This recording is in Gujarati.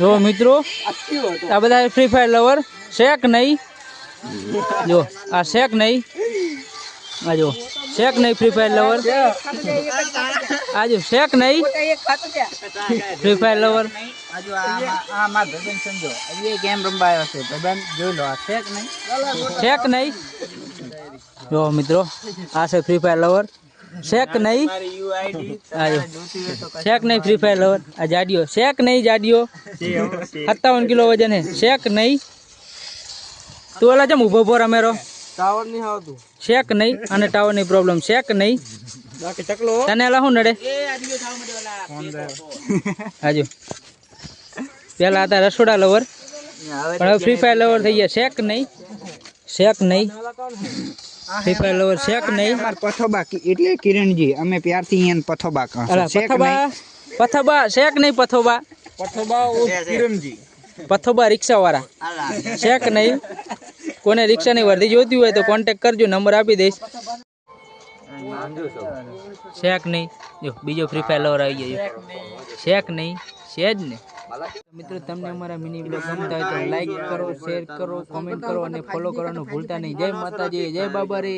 જો મિત્રો આ ક્યો તો આ બધા ફ્રી ફાયર લવર ચેક નઈ જો આ ચેક નઈ આ જો ચેક નઈ ફ્રી ફાયર લવર આ જો ચેક નઈ આ જો ફ્રી ફાયર લવર આ જો ચેક નઈ ફ્રી ફાયર લવર આ જો આ માર દબન સંજો આ કેમ રંબા આવ્યો છે ભાઈબન જોઈ લો આ ચેક નઈ ચેક નઈ જો મિત્રો આ છે ફ્રી ફાયર લવર ચેક નઈ મારી યુઆઈડી આ જોતી હોય તો ચેક નઈ ફ્રી ફાયર લવર આ જાડિયો ચેક નઈ જાડિયો सत्तावन किलो वजन है शेख नहीं तू वाला जम उभो बोर अमेरो टावर नहीं हाव तू शेख नहीं अने टावर नहीं प्रॉब्लम शेख नहीं बाकी टकलो तने वाला हूं नडे ए आजो ठाव मडे वाला कौन दे आजो पहला आता लवर पर फ्री फायर लवर થઈ ગયા શેખ નહીં શેખ નહીં ફ્રી ફાયર લવર શેખ નહીં માર પથોબા એટલે કિરણજી અમે પ્યારથી અહીં પથોબા કહો શેખ નહીં પથોબા પથોબા શેખ નહીં પથોબા પથોબા કિરણજી પથોબા રિક્ષાવાળા છે કે નહીં કોને રિક્ષા રિક્ષાની વર્ધી જોતી હોય તો કોન્ટેક કરજો નંબર આપી દઈશ શેક નહીં જો બીજો ફ્રી ફાયર લવર આવી ગયો શેક નહીં છે જ ને મિત્રો તમને અમારા મિની બ્લોગ ગમતા હોય તો લાઈક કરો શેર કરો કોમેન્ટ કરો અને ફોલો કરવાનું ભૂલતા નહીં જય માતાજી જય બાબા રે